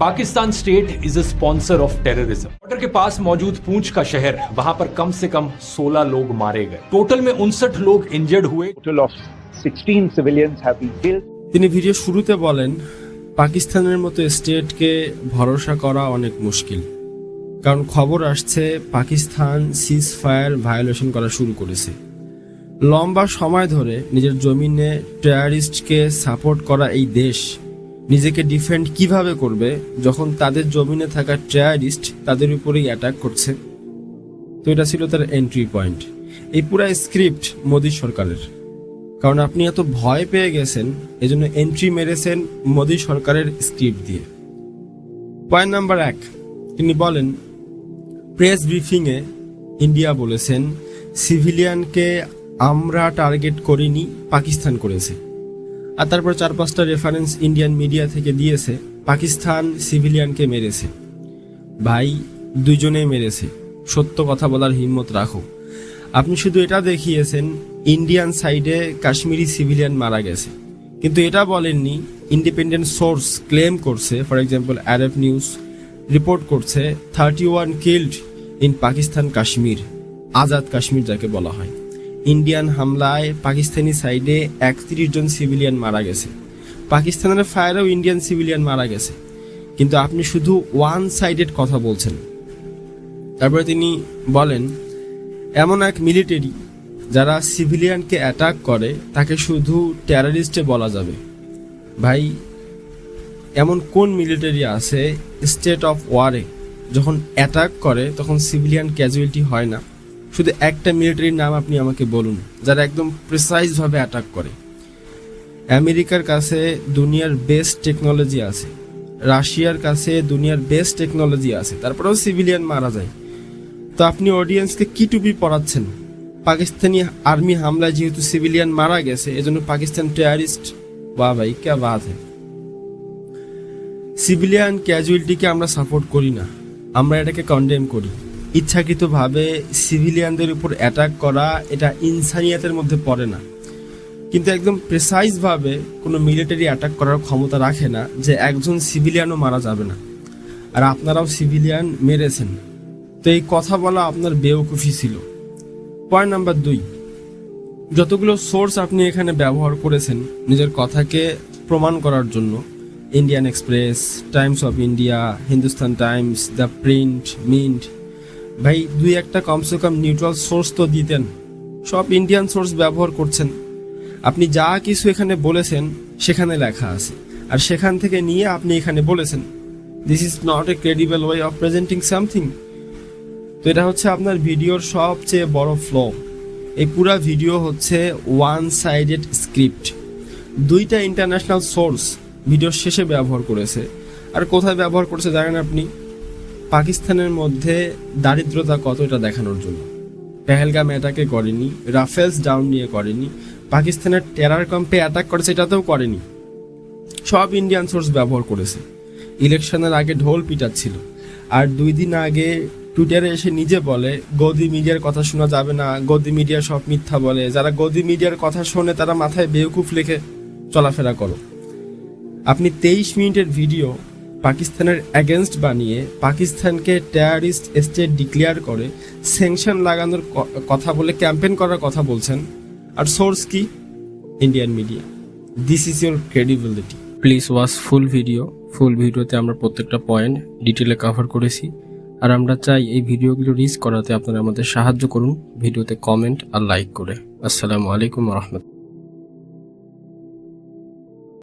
Pakistan state is a sponsor of terrorism border के पास मौजूद पूंछ का शहर वहां पर कम से कम 16 लोग मारे गए टोटल में उनसठ लोग इंजर्ड हुए total of 16 civilians have been killed. তিনি ভিডিও শুরুতে বলেন পাকিস্তানের মতো স্টেটকে ভরসা করা অনেক মুশকিল কারণ খবর আসছে পাকিস্তান সিজ ফায়ার ভায়োলেশন করা শুরু করেছে লম্বা সময় ধরে নিজের জমিনে টেয়ারিস্টকে সাপোর্ট করা এই দেশ নিজেকে ডিফেন্ড কীভাবে করবে যখন তাদের জমিনে থাকা টেয়ারিস্ট তাদের উপরেই অ্যাটাক করছে? তো এটা ছিল তার এন্ট্রি পয়েন্ট এই পুরা স্ক্রিপ্ট মোদী সরকারের। কারণ আপনি এত ভয় পেয়ে গেছেন, এজন্য এন্ট্রি মেরেছেন মোদী সরকারের স্ক্রিপ্ট দিয়ে। পয়েন্ট নাম্বার এক, তিনি বলেন প্রেস ব্রিফিংয়ে ইন্ডিয়া বলেছেন সিভিলিয়ানকে আমরা টার্গেট করিনি, পাকিস্তান করেছে। আর তারপর চার পাঁচটা রেফারেন্স ইন্ডিয়ান মিডিয়া থেকে দিয়েছে, পাকিস্তান সিভিলিয়ানকে মেরেছে। ভাই দুজনেই মেরেছে। সত্য কথা বলার হিম্মত রাখো। আপনি শুধু এটা দেখিয়েছেন ইন্ডিয়ান সাইডে কাশ্মীরি সিভিলিয়ান মারা গেছে। কিন্তু এটা বলেননি ইন্ডিপেন্ডেন্ট সোর্স ক্লেম করছে for example Arab news report করছে thirty one killed in Pakistan Kashmir Azad Kashmir যাকে বলা হয়। ইন্ডিয়ান হামলায় পাকিস্তানি সাইডে একত্রিশ জন সিভিলিয়ান মারা গেছে। পাকিস্তানের ফায়ারেও ইন্ডিয়ান সিভিলিয়ান মারা গেছে। কিন্তু আপনি শুধু ওয়ান সাইডেড কথা বলছেন। তারপরে তিনি বলেন, এমন এক মিলিটারি যারা সিভিলিয়ানকে অ্যাটাক করে, তাকে শুধু টেরারিস্টে বলা যাবে। ভাই, এমন কোন মিলিটারি আছে স্টেট অফ ওয়ারে যখন অ্যাটাক করে, তখন সিভিলিয়ান ক্যাজুয়ালিটি হয় না? শুধু একটা মিলিটারির নাম আপনি আমাকে বলুন, যারা একদম প্রিসাইজভাবে অ্যাটাক করে। আমেরিকার কাছে দুনিয়ার বেস্ট টেকনোলজি আছে, রাশিয়ার কাছে দুনিয়ার বেস্ট টেকনোলজি আছে, তারপরেও সিভিলিয়ান মারা যায়। তো আপনি অডিয়েন্সকে কি টুপি পড়াচ্ছেন পাকিস্তানি আর্মি হামলায় যেহেতু সিভিলিয়ান মারা গেছে, এজন্য পাকিস্তান টেয়ারিস্ট বা ভাই, কে হ্যাঁ সিভিলিয়ান ক্যাজুয়ালিটিকে আমরা সাপোর্ট করি না, আমরা এটাকে কন্ডেম করি। ইচ্ছাকৃতভাবে সিভিলিয়ানদের উপর অ্যাটাক করা এটা ইনসানিয়াতের মধ্যে পড়ে না। কিন্তু একদম প্রেসাইজভাবে কোনো মিলিটারি অ্যাটাক করার ক্ষমতা রাখে না যে একজন সিভিলিয়ানও মারা যাবে না। আর আপনারাও সিভিলিয়ান মেরেছেন। তো এই কথা বলা আপনার বেওকুফি ছিল। পয়েন্ট নাম্বার দুই। যতগুলো সোর্স আপনি এখানে ব্যবহার করেছেন নিজের কথাকে প্রমাণ করার জন্য। Indian Express Times of India Hindustan Times the Print Mint ভাই, দুই একটা কমসে কম নিউট্রাল সোর্স তো দিতেন। সব ইন্ডিয়ান সোর্স ব্যবহার করছেন। আপনি যা কিছু এখানে বলেছেন, সেখানে লেখা আছে। আর সেখান থেকে নিয়ে আপনি এখানে বলেছেন this is not a credible way of presenting something তো এটা হচ্ছে আপনার ভিডিওর সবচেয়ে বড় ফ্লো এই পুরা ভিডিও হচ্ছে ওয়ান সাইডেড স্ক্রিপ্ট দুইটা ইন্টারন্যাশনাল সোর্স ভিডিওর শেষে ব্যবহার করেছে। আর কোথায় ব্যবহার করেছে জানেন আপনি? পাকিস্তানের মধ্যে দারিদ্রতা কত এটা দেখানোর জন্য? পেহেলগাম অ্যাটাকে করেনি, রাফেলস ডাউন নিয়ে করেনি, পাকিস্তানের টেরার ক্যাম্পে অ্যাটাক করেছে, এটাতেও করেনি। সব ইন্ডিয়ান সোর্স ব্যবহার করেছে। ইলেকশনের আগে ঢোল পিটাচ্ছিল। আর দুই দিন আগে টুইটারে এসে নিজে বলে, গদি মিডিয়ার কথা শোনা যাবে না, গদি মিডিয়া সব মিথ্যা বলে। যারা গদি মিডিয়ার কথা শোনে, তারা মাথায় বেউকুফ লেখে, চলাফেরা করো। আপনি তেইশ মিনিটের ভিডিও পাকিস্তানের অ্যাগেনস্ট বানিয়ে পাকিস্তানকে টেয়ারিস্ট স্টেট ডিক্লেয়ার করে স্যাংশন লাগানোর কথা বলে ক্যাম্পেন করার কথা বলছেন। আর সোর্স কি? Indian media this is your credibility please watch full video full ভিডিওতে আমরা প্রত্যেকটা পয়েন্ট ডিটেলে কভার করেছি। আর আমরা চাই এই ভিডিওগুলো রিচ করাতে আপনারা আমাদের সাহায্য করুন। ভিডিওতে কমেন্ট আর লাইক করে। আসসালামু আলাইকুম রহমতুল্লাহ